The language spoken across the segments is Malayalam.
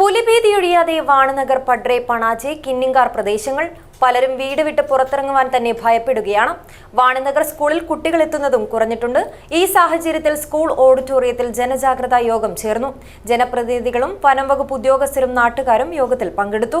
പുലിഭീതിയൊഴിയാതെ വാണനഗർ പഡ്രെ പണാജെ കിന്നിങ്കാർ പ്രദേശങ്ങൾ പലരും വീട് വിട്ട് പുറത്തിറങ്ങുവാൻ തന്നെ ഭയപ്പെടുകയാണ്. വാണനഗർ സ്കൂളിൽ കുട്ടികൾ എത്തുന്നതും കുറഞ്ഞിട്ടുണ്ട്. ഈ സാഹചര്യത്തിൽ സ്കൂൾ ഓഡിറ്റോറിയത്തിൽ ജനജാഗ്രതാ യോഗം ചേർന്നു. ജനപ്രതിനിധികളും വനം വകുപ്പ് ഉദ്യോഗസ്ഥരും നാട്ടുകാരും യോഗത്തിൽ പങ്കെടുത്തു.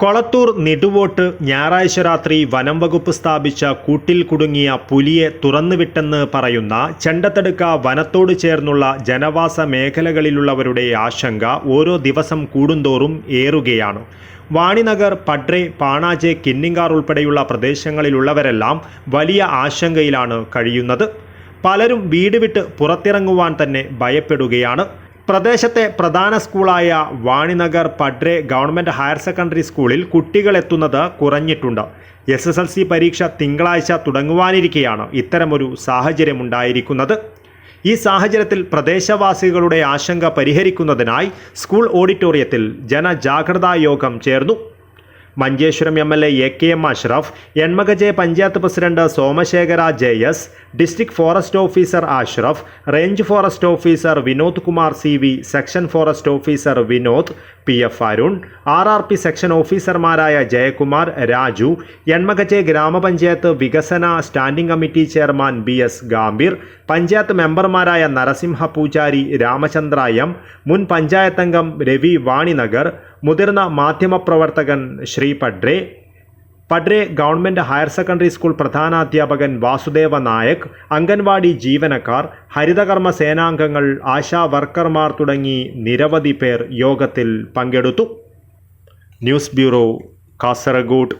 Kolathur നെടുവോട്ട് ഞായറാഴ്ച രാത്രി വനം വകുപ്പ് സ്ഥാപിച്ച കൂട്ടിൽ കുടുങ്ങിയ പുലിയെ തുറന്നുവിട്ടെന്ന് പറയുന്ന ചെണ്ടത്തടുക്ക വനത്തോട് ചേർന്നുള്ള ജനവാസ മേഖലകളിലുള്ളവരുടെ ആശങ്ക ഓരോ ദിവസം കൂടുന്തോറും ഏറുകയാണ്. വാണിനഗർ പഡ്രെ പാണാജെ കിന്നിങ്കാർ ഉൾപ്പെടെയുള്ള പ്രദേശങ്ങളിലുള്ളവരെല്ലാം വലിയ ആശങ്കയിലാണ് കഴിയുന്നത്. പലരും വീട് വിട്ട് പുറത്തിറങ്ങുവാൻ തന്നെ ഭയപ്പെടുകയാണ്. പ്രദേശത്തെ പ്രധാന സ്കൂളായ Vaninagar Padre government higher secondary സ്കൂളിൽ കുട്ടികൾ എത്തുന്നത് കുറഞ്ഞിട്ടുണ്ട്. എസ് എസ് എൽ സി പരീക്ഷ തിങ്കളാഴ്ച തുടങ്ങുവാനിരിക്കെയാണ് ഇത്തരമൊരു സാഹചര്യമുണ്ടായിരിക്കുന്നത്. ഈ സാഹചര്യത്തിൽ പ്രദേശവാസികളുടെ ആശങ്ക പരിഹരിക്കുന്നതിനായി സ്കൂൾ ഓഡിറ്റോറിയത്തിൽ ജനജാഗ്രതാ യോഗം ചേർന്നു. Manjeshwaram M L A A K M Ashraf Enmakaje panchayat president Somashekhara J S district forest officer Ashraf range forest officer Vinod Kumar C V section forest officer Vinod P F Arun R R P section ഓഫീസർമാരായ ജയകുമാർ രാജു എൺമകജെ ഗ്രാമപഞ്ചായത്ത് വികസന standing committee chairman B S Gambhir panchayat മെമ്പർമാരായ നരസിംഹ പൂജാരി രാമചന്ദ്ര എം മുൻ പഞ്ചായത്തംഗം രവി വാണിനഗർ മുതിർന്ന മാധ്യമപ്രവർത്തകൻ Shri Padre Padre government higher secondary school പ്രധാനാധ്യാപകൻ Vasudeva Nayak anganwadi ജീവനക്കാർ ഹരിതകർമ്മ സേനാംഗങ്ങൾ ആശാ വർക്കർമാർ തുടങ്ങി നിരവധി പേർ യോഗത്തിൽ പങ്കെടുത്തു. News bureau Kasaragod.